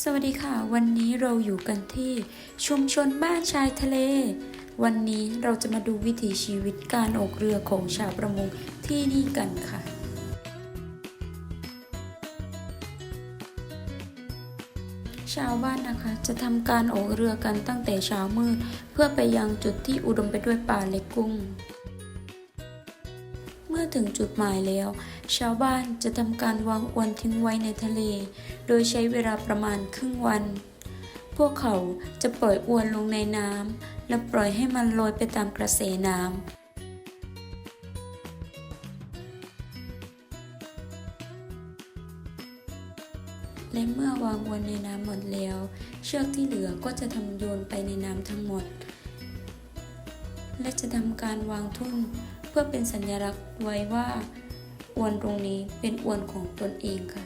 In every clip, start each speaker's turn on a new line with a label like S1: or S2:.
S1: สวัสดีค่ะ วันนี้เราอยู่กันที่ชุมชนบ้านชายทะเล วันนี้เราจะมาดูวิถีชีวิตการออกเรือของชาวประมงที่นี่กันค่ะ ชาวบ้านนะคะจะทำการออกเรือกันตั้งแต่เช้ามืดเพื่อไปยังจุดที่อุดมไปด้วยปลาเล็กกุ้ง อถึงจุดหมายแล้ว ชาวบ้านจะทำการวางอวนทิ้งไว้ในทะเล โดยใช้เวลาประมาณครึ่งวัน พวกเขาจะปล่อยอวนลงในน้ำและปล่อยให้มันลอยไปตามกระแสน้ำและเมื่อวางอวนในน้ำหมดแล้ว เชือกที่เหลือก็จะทำโยนไปในน้ำทั้งหมด และจะทำการวางทุ่น เพื่อเป็นสัญลักษณ์ไว้ว่าอวนตรงนี้เป็นอวนของตนเองค่ะ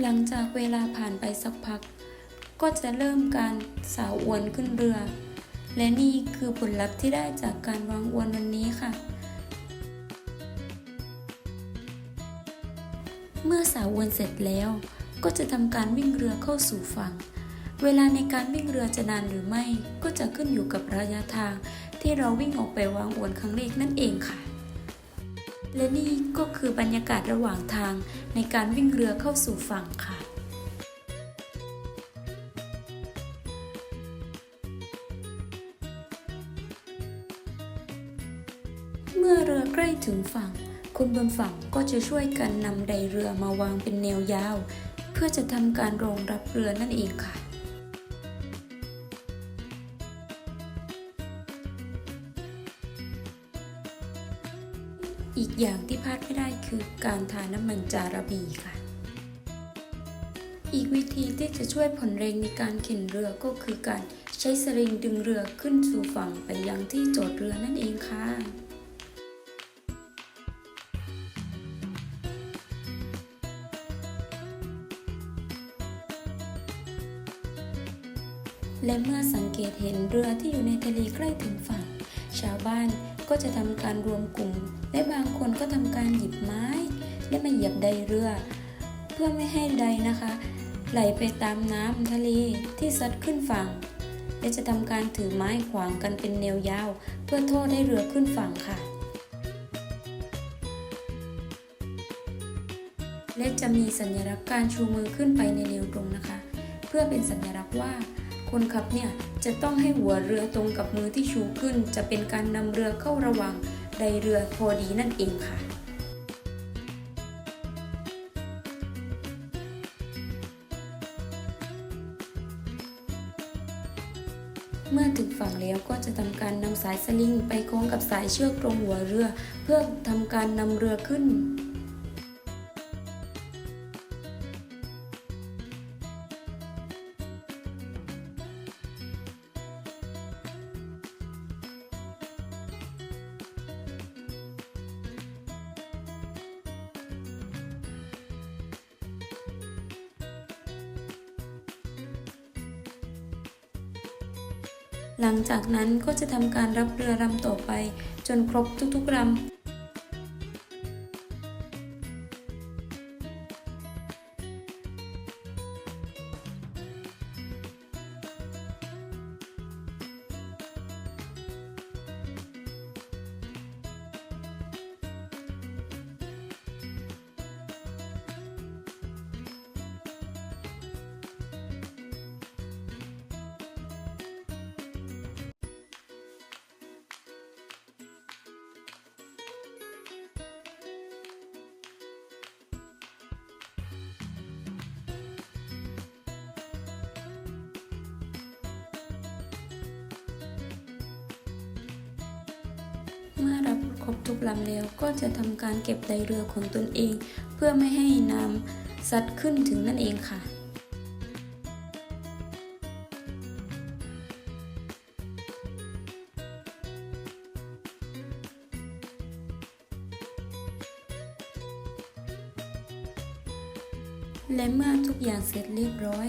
S1: หลังจากเวลาผ่านไปสักพัก ก็จะเริ่มการสาวอวนขึ้นเรือ และนี่คือผลลัพธ์ที่ได้จากการวางอวนวันนี้ค่ะ เมื่อสาวอวนเสร็จแล้วก็จะทำการวิ่งเรือเข้าสู่ฝั่ง เวลาในการวิ่งเรือจะนานหรือไม่ ก็จะขึ้นอยู่กับระยะทาง ที่เราวิ่งออกไปวางอวนครั้งแรกนั่นเองค่ะ และนี่ก็คือบรรยากาศระหว่างทางในการวิ่งเรือเข้าสู่ฝั่งค่ะเมื่อเรือใกล้ถึงฝั่ง คนบนฝั่งก็จะช่วยกันนำไดเรือมาวางเป็นแนวยาว เพื่อจะทำการรองรับเรือนั่นเองค่ะ อีกอย่างที่พลาดไม่ได้คือการทาน้ำมันจาระบีค่ะ อีกวิธีที่จะช่วยผ่อนแรงในการเข็นเรือก็คือการใช้สลิงดึงเรือขึ้นสู่ฝั่งไปยังที่จอดเรือนั่นเองค่ะและเมื่อสังเกตเห็นเรือที่อยู่ในทะเลใกล้ถึงฝั่ง ชาวบ้าน ก็จะทำการรวมกลุ่ม และบางคนก็ทำการหยิบไม้ และมาเหยียบใดเรือ เพื่อไม่ให้ใดนะคะ ไหลไปตามน้ำทะเลที่ซัดขึ้นฝั่ง และจะทำการถือไม้ขวางกันเป็นแนวยาว เพื่อโทษให้เรือขึ้นฝั่งค่ะ และจะมีสัญลักษณ์การชูมือขึ้นไปในแนวตรงนะคะ เพื่อเป็นสัญลักษณ์ว่า คนขับเนี่ยจะต้องให้หัวเรือตรงกับมือที่ชูขึ้น จะเป็นการนำเรือเข้าระว่างใดเรือพอดีนั่นเองค่ะ เมื่อถึงฝั่งแล้วก็จะทำการนำสายสลิงไปคล้องกับสายเชือกตรงหัวเรือ เพื่อทำการนำเรือขึ้น หลังจากนั้นก็จะทำการรับเรือลำต่อไป จนครบทุกๆลำ ครบทุกลำแล้วก็จะทำการเก็บไดเรือของตนเอง เพื่อไม่ให้น้ำซัดขึ้นถึงนั่นเองค่ะและเมื่อทุกอย่างเสร็จเรียบร้อย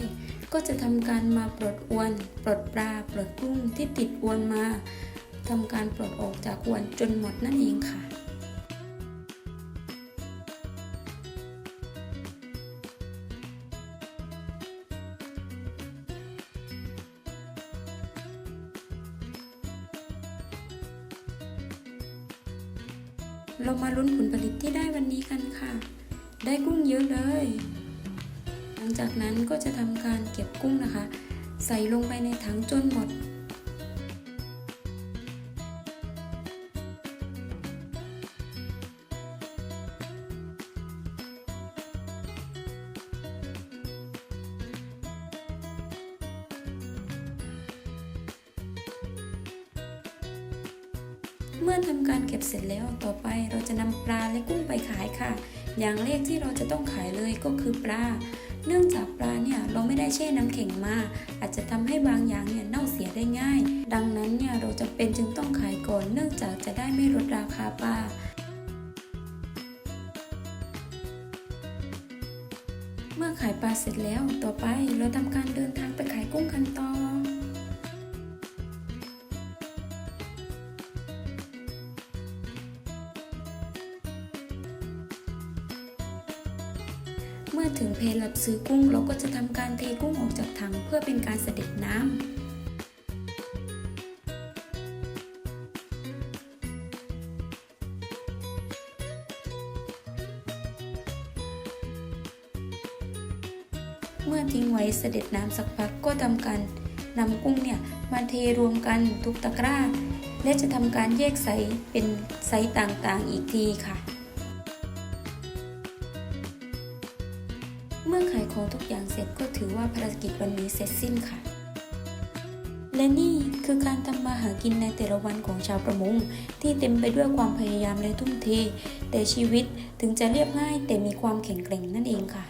S1: ก็จะทำการมาปลดอวน ปลดปลา ปลดกุ้งที่ติดอวนมา ทำการปลดออกจากอวนจนหมดนั่นเองค่ะ เรามาลุ้นผลผลิตที่ได้วันนี้กันค่ะ ได้กุ้งเยอะเลย หลังจากนั้นก็จะทำการเก็บกุ้งนะคะ ใส่ลงไปในถังจนหมด เมื่อทำการเก็บเสร็จแล้วต่อไปเราจะนำปลาและกุ้งไปขายค่ะ อย่างแรกที่เราจะต้องขายเลยก็คือปลา เนื่องจากปลาเนี่ยเราไม่ได้แช่น้ำแข็งมา อาจจะทำให้บางอย่างเนี่ยเน่าเสียได้ง่าย ดังนั้นเนี่ยเราจะเป็นจึงต้องขายก่อน เนื่องจากจะได้ไม่ลดราคาปลาเมื่อขายปลาเสร็จแล้ว ต่อไปเราทำการเดินทางไปขายกุ้งกันต่อ เมื่อถึงเพลรับซื้อกุ้งเราก็จะทำการเทกุ้งออกจากถังเพื่อเป็นการเสด็จน้ำเมื่อทิ้งไว้เสด็จน้ำสักพักก็ทำการนำกุ้งเนี่ยมาเทรวมกันทุกตะกร้า และจะทำการแยกไซส์เป็นไซส์ต่างๆอีกทีค่ะ เมื่อขายของทุกอย่างเสร็จก็ถือว่าภารกิจวันนี้เสร็จสิ้นค่ะ และนี่คือการทำมาหากินในแต่ละวันของชาวประมง ที่เต็มไปด้วยความพยายามและทุ่มเท แต่ชีวิตถึงจะเรียบง่ายแต่มีความแข็งแกร่งนั่นเองค่ะ